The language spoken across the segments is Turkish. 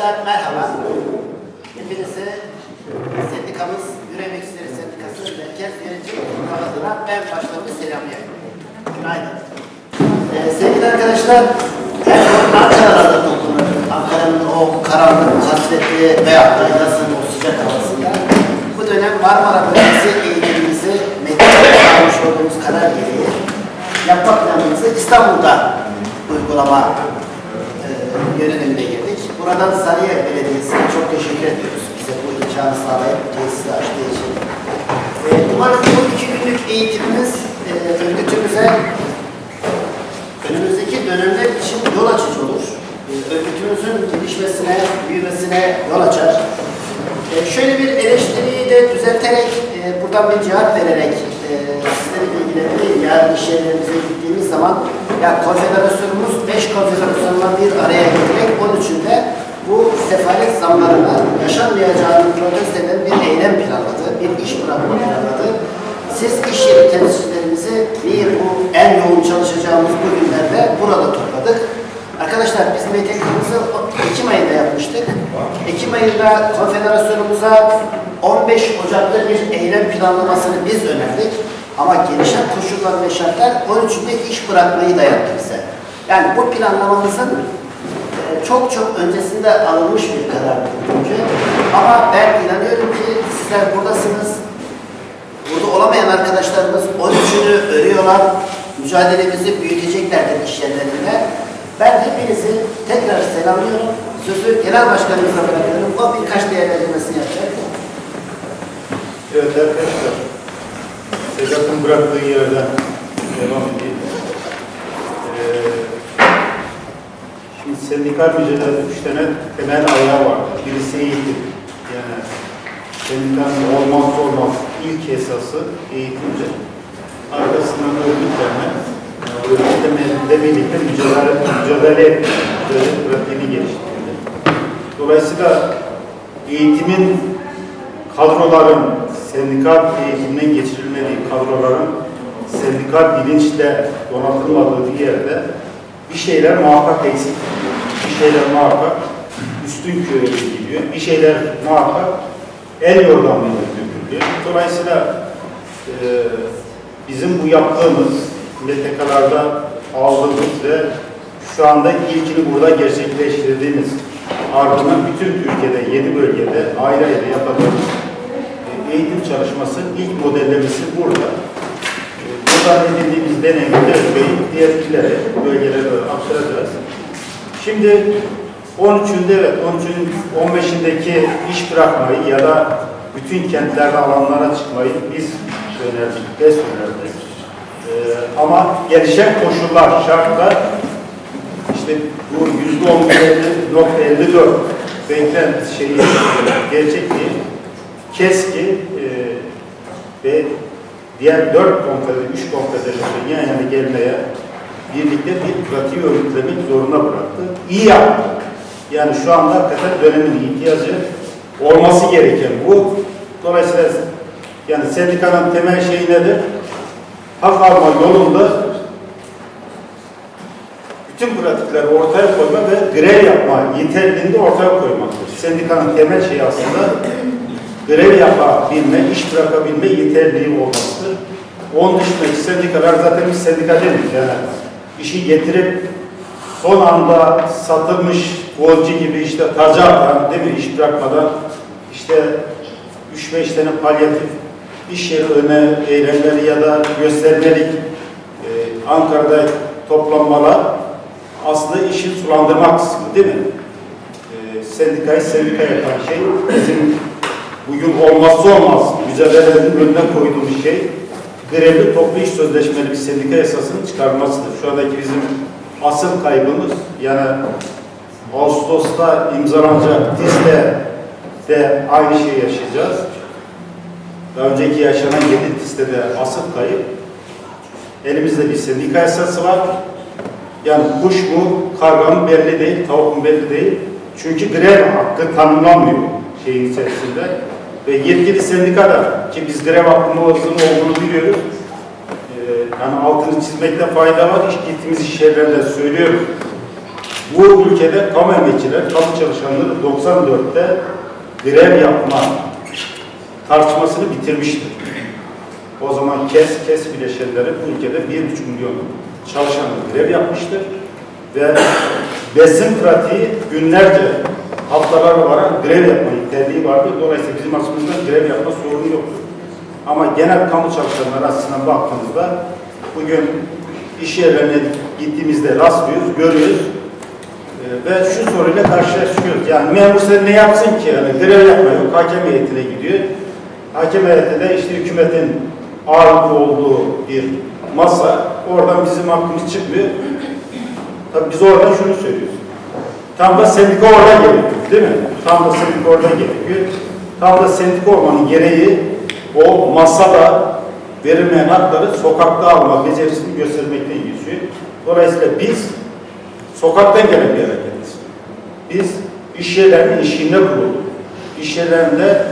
arkadaşlar merhaba. Hepinizi sendikamız Yüremek İşleri Sendikası Merkez Kurulu adına ben başlarını selamlıyorum. Günaydın. Ee, sevgili arkadaşlar, her zaman Ankara'da toplanır. Ankara'nın o karanlık, kasvetli veyahut da yazın o sıcak havasında bu dönem Marmara Bölgesi eğitimimizi metninde almış olduğumuz karar gereği yapma planımızı İstanbul'da uygulama e, yönelimine. Buradan Sarıyer Belediyesi'ne çok teşekkür ediyoruz. Bize bu imkanı sağlayıp tesisi açtığı için. E, umarım bu iki günlük eğitimimiz e, örgütümüze önümüzdeki dönemler için yol açıcı olur. E, örgütümüzün gelişmesine, büyümesine yol açar. E, şöyle bir eleştiriyi de düzelterek, e, buradan bir cevap vererek e, sizleri bilgilendireyim. Yarın iş yerlerimize gittiğimiz zaman ya konfederasyonumuz 5 konfederasyonla bir araya getirerek 13'ünde bu sefalet zamlarına yaşanmayacağını protesto eden bir eylem planladı, bir iş bırakma planladı. Siz iş yeri temsilcilerimizi bir bu en yoğun çalışacağımız bu günlerde burada topladık. Arkadaşlar biz MTK'mızı Ekim ayında yapmıştık. Ekim ayında konfederasyonumuza 15 Ocak'ta bir eylem planlamasını biz önerdik. Ama gelişen koşullar ve şartlar 13'ünde iş bırakmayı dayattı bize. Yani bu planlamamızın e, çok çok öncesinde alınmış bir karar bugünkü. Ama ben inanıyorum ki sizler buradasınız. Burada olamayan arkadaşlarımız 13'ünü örüyorlar. Mücadelemizi büyüteceklerdir iş yerlerinde. Ben hepinizi tekrar selamlıyorum. Sözü genel başkanımıza bırakıyorum. O birkaç değerlendirmesini yapacak. Evet arkadaşlar, Sedat'ın bıraktığı yerden devam edeyim. Ee, şimdi sendikal mücadelede üç tane temel ayağı var. Birisi eğitim. Yani sendikanın olmazsa olmaz ilk esası eğitimci. Arkasından örgütlenme, yani örgütlemeyle birlikte mücadele, mücadele etme, mücadele pratiğini geliştirdi. Dolayısıyla eğitimin kadroların sendikal eğitimden geçirilmediği kadroların sendikal bilinçle donatılmadığı bir yerde bir şeyler muhakkak eksik, bir şeyler muhakkak üstün körü gidiyor, bir şeyler muhakkak el yordamıyla dökülüyor. Dolayısıyla e, bizim bu yaptığımız MTK'larda aldığımız ve şu anda ilkini burada gerçekleştirdiğimiz ardından bütün Türkiye'de 7 bölgede ayrı ayrı e, eğitim çalışması ilk modellemesi burada. E, Burada edindiğimiz deneyimleri Bey'in diğer illere, bölgelere aktaracağız. Şimdi 13'ünde evet 13'ün 15'indeki iş bırakmayı ya da bütün kentlerde alanlara çıkmayı biz önerdik, biz önerdik. E, ama gelişen koşullar, şartlar işte bu yüzde on nokta 54 beklent şeyi gerçekliği keski e, ve diğer dört konfederasyon, üç konfederasyon yan yana gelmeye birlikte bir pratiği örgütlemek zorunda bıraktı. İyi yaptı. Yani şu anda hakikaten dönemin ihtiyacı olması gereken bu. Dolayısıyla yani sendikanın temel şeyi nedir? Hak alma yolunda bütün pratikleri ortaya koyma ve grev yapma yeterliliğini de ortaya koymaktır. Sendikanın temel şeyi aslında grev yapabilme, iş bırakabilme yeterliliği olmasıdır. Onun dışındaki sendikalar zaten bir sendika değil. Yani işi getirip son anda satılmış golcü gibi işte taca atan, değil mi? iş bırakmadan işte 3-5 tane palyatif iş yeri öne eylemleri ya da göstermelik e, Ankara'da toplanmalar aslında işi sulandırma kısmı değil mi? E, sendikayı sendika yapan şey bizim bugün olmazsa olmaz mücadelelerin önüne koyduğumuz şey grevli toplu iş sözleşmeli bir sendika esasının çıkarılmasıdır. Şu andaki bizim asıl kaybımız yani Ağustos'ta imzalanacak TİS'te de aynı şeyi yaşayacağız. Daha önceki yaşanan yedi TİS'te de asıl kayıp. Elimizde bir sendika esası var. Yani kuş mu, karga mı belli değil, tavuk mu belli değil. Çünkü grev hakkı tanımlanmıyor şeyin içerisinde. Ve yetkili sendikada ki biz grev hakkımızın olduğunu biliyoruz. Ee, yani altını çizmekte fayda var. İş gittiğimiz iş yerlerinde söylüyoruz. bu ülkede kamu emekçiler, kamu çalışanları 94'te grev yapma tartışmasını bitirmiştir. O zaman KES, KES bileşenleri bu ülkede 1,5 milyon çalışan grev yapmıştır. Ve besin pratiği günlerce, haftalarla varan grev yapma niteliği vardır. Dolayısıyla bizim açımızdan grev yapma sorunu yoktur. Ama genel kamu çalışanları açısından baktığımızda bugün iş yerlerine gittiğimizde rastlıyoruz, görüyoruz. Ee, ve şu soruyla karşılaşıyoruz. Yani memur sen ne yapsın ki? Yani grev yapma yok, hakem heyetine gidiyor. Hakem heyeti de işte hükümetin ağırlıklı olduğu bir masa. Oradan bizim hakkımız çıkmıyor. Tabii biz oradan şunu söylüyoruz. Tam da sendika orada gerekiyor, değil mi? Tam da sendika orada gerekiyor. Tam da sendika olmanın gereği o masada verilmeyen hakları sokakta alma becerisini göstermekten geçiyor. Dolayısıyla biz sokaktan gelen bir hareketiz. Biz iş yerlerinin işinde kurulduk. İş yerlerinde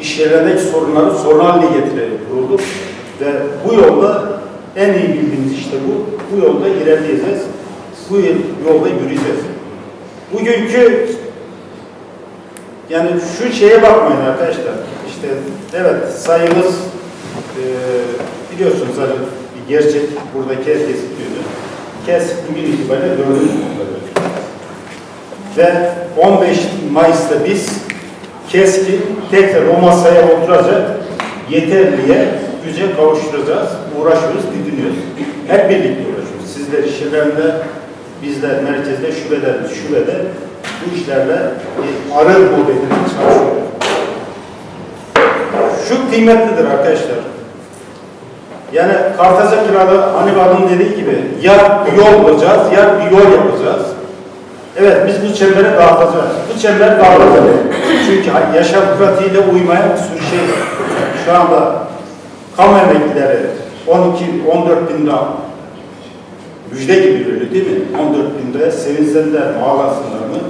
iş yerlerindeki sorunları sorun haline getirerek kurulduk. Ve bu yolda en iyi bildiğimiz işte bu. Bu yolda ilerleyeceğiz. Bu yolda yürüyeceğiz. Bugünkü yani şu şeye bakmayın arkadaşlar. İşte evet sayımız e, biliyorsunuz hani bir gerçek buradaki herkes biliyordu. Kes bugün itibariyle dördüncü. Ve 15 Mayıs'ta biz keskin tekrar o masaya oturacak yeterliye güce kavuşturacağız. Uğraşıyoruz, didiniyoruz. Hep birlikte uğraşıyoruz. Sizler işlerinde, bizler merkezde, şubelerde, şubede bu işlerle e, arı modelinde çalışıyoruz. Şu kıymetlidir arkadaşlar. Yani Kartaca Kralı Hanif Hanım dediği gibi ya bir yol bulacağız ya bir yol yapacağız. Evet biz bu çemberi dağıtacağız. Bu çember dağılacak. Çünkü yaşam pratiğiyle uymayan bir sürü şey var. Şu anda kamu emeklileri 12 14 bin lira müjde gibi böyle değil mi? 14 bin lira sevinsinler ağlasınlar mı?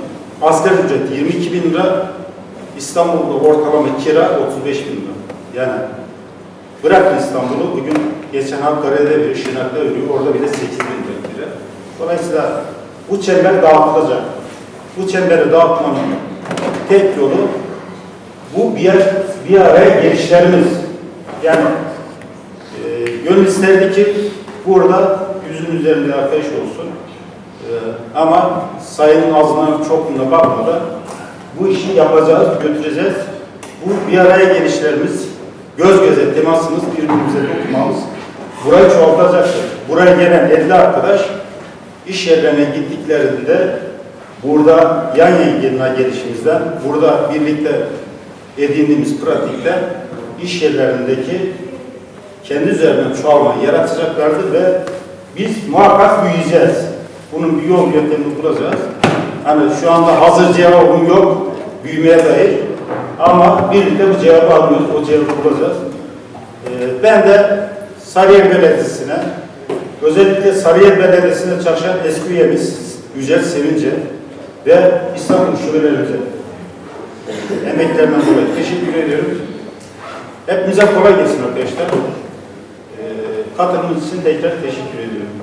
Asgari ücret 22 bin lira İstanbul'da ortalama kira 35 bin lira. Yani bırakın İstanbul'u bugün geçen Hakkari'de bir Şırnak'ta ölüyor. Orada bile 8 bin lira. Dolayısıyla bu çember dağıtılacak. Bu çemberi dağıtmanın tek yolu bu bir, bir araya gelişlerimiz. Yani e, gönül isterdi ki burada yüzün üzerinde arkadaş olsun. E, ama sayının azından çokluğuna bakmadan bu işi yapacağız, götüreceğiz. Bu bir araya gelişlerimiz, göz göze temasımız, birbirimize dokunmamız burayı çoğaltacaktır. Buraya gelen 50 arkadaş iş yerlerine gittiklerinde burada yan yana gelişimizden, burada birlikte edindiğimiz pratikten iş yerlerindeki kendi üzerinden çoğalmayı yaratacaklardır ve biz muhakkak büyüyeceğiz. Bunun bir yol yöntemini bulacağız. Hani şu anda hazır cevabım yok, büyümeye dair. Ama birlikte bu cevabı alıyoruz, o cevabı bulacağız. Ee, ben de Sarıyer Belediyesi'ne, özellikle Sarıyer Belediyesi'nde çalışan eski üyemiz Yücel Sevince ve İstanbul Şubelerimize emeklerinden dolayı teşekkür ediyorum. Hepinize kolay gelsin arkadaşlar. Katılımınız için tekrar teşekkür ediyorum.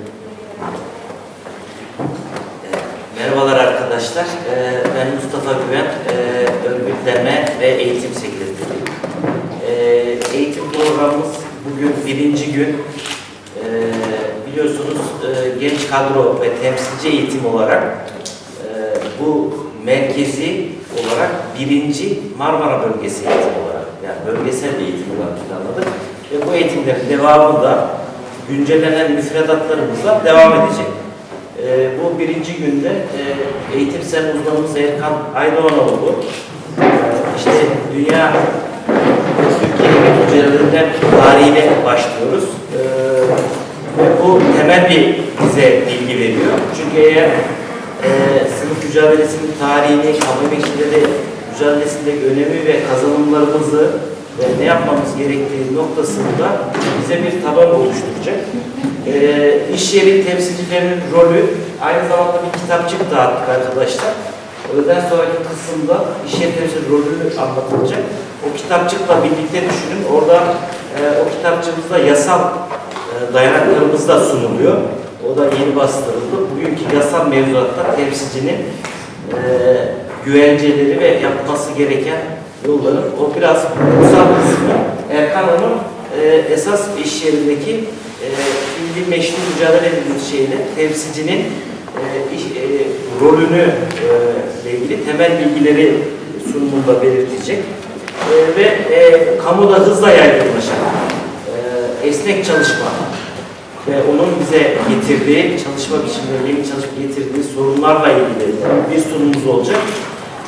Merhabalar arkadaşlar. Ee, Ben Mustafa Güven, ee, örgütleme ve eğitim sekreteriyim. Ee, Eğitim programımız bugün birinci gün. Biliyorsunuz ee, genç kadro ve temsilci eğitim olarak ee, bu merkezi olarak birinci Marmara Bölgesi eğitim olarak yani bölgesel bir eğitim olarak planladık. Ve bu eğitimlerin devamı da güncellenen müfredatlarımızla devam edecek. Ee, bu birinci günde e, eğitimsel uzmanımız Erkan Aydoğanoğlu e, işte dünya Türkiye mücadelelerinden tarihine başlıyoruz. E, ve bu temel bir bize bilgi veriyor. Çünkü eğer e, sınıf mücadelesinin tarihini, kamu emekçileri mücadelesindeki önemi ve kazanımlarımızı ve ne yapmamız gerektiği noktasında bize bir taban oluşturacak. E, iş yeri temsilcilerinin rolü aynı zamanda bir kitapçık dağıttık arkadaşlar. Öğleden sonraki kısımda iş yeri temsilci rolü anlatılacak. O kitapçıkla birlikte düşünün. Orada e, o kitapçığımızda yasal e, dayanaklarımız da sunuluyor. O da yeni bastırıldı. bugünkü yasal mevzuatta temsilcinin e, güvenceleri ve yapması gereken yolların o biraz hukuksal kısmı Erkan Hanım e, esas iş yerindeki e, fiili meşru mücadele dediğimiz şeyde temsilcinin e, iş, e, rolünü e, ile ilgili temel bilgileri sunumunda belirtecek. E, ve e, kamuda hızla yaygınlaşan e, esnek çalışma ve onun bize getirdiği çalışma biçimleri, yeni çalışma getirdiği sorunlarla ilgili bir sunumumuz olacak.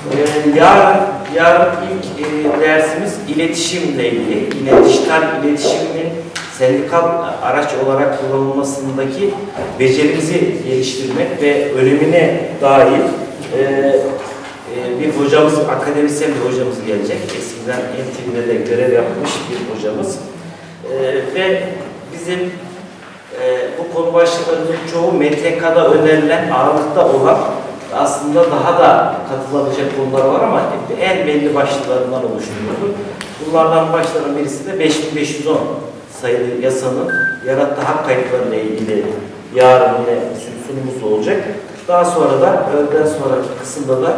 Ee, yarın, yarın ilk e, dersimiz iletişimle ilgili. Yine dijital iletişimin sendikal araç olarak kullanılmasındaki becerimizi geliştirmek ve önemine dair e, e, bir hocamız, akademisyen bir hocamız gelecek. Eskiden NTV'de de görev yapmış bir hocamız. Ve bizim bu konu başlıklarının çoğu MTK'da önerilen ağırlıkta olan aslında daha da katılabilecek konular var ama en belli başlıklarından oluşturuyordu. Bunlardan başların birisi de 5510 sayılı yasanın yarattığı hak kayıtlarıyla ilgili yarın yine sunumumuz olacak. Daha sonra da öğleden sonraki kısımda da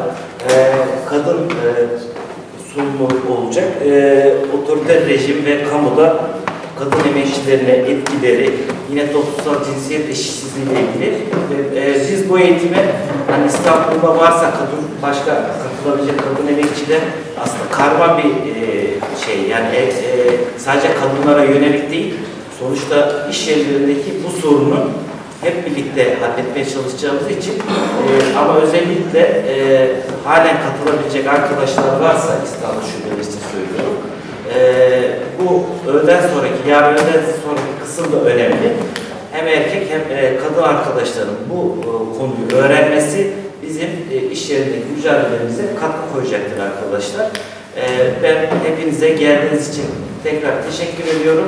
e, kadın e, sunumu olacak. E, otoriter rejim ve kamuda kadın emekçilerine etkileri, yine toplumsal cinsiyet eşitsizliği ile ilgili. Ve, e, biz bu eğitime hani İstanbul'da varsa kadın başka katılabilecek kadın emekçiler aslında karma bir e, şey yani e, e, sadece kadınlara yönelik değil sonuçta iş yerlerindeki bu sorunu hep birlikte halletmeye çalışacağımız için e, ama özellikle e, halen katılabilecek arkadaşlar varsa İstanbul Şubeleri için söylüyorum. Ee, bu öğleden sonraki, yarın öğleden sonraki kısım da önemli. Hem erkek hem e, kadın arkadaşların bu e, konuyu öğrenmesi bizim e, iş yerindeki mücadelemize katkı koyacaktır arkadaşlar. Ben hepinize geldiğiniz için tekrar teşekkür ediyorum.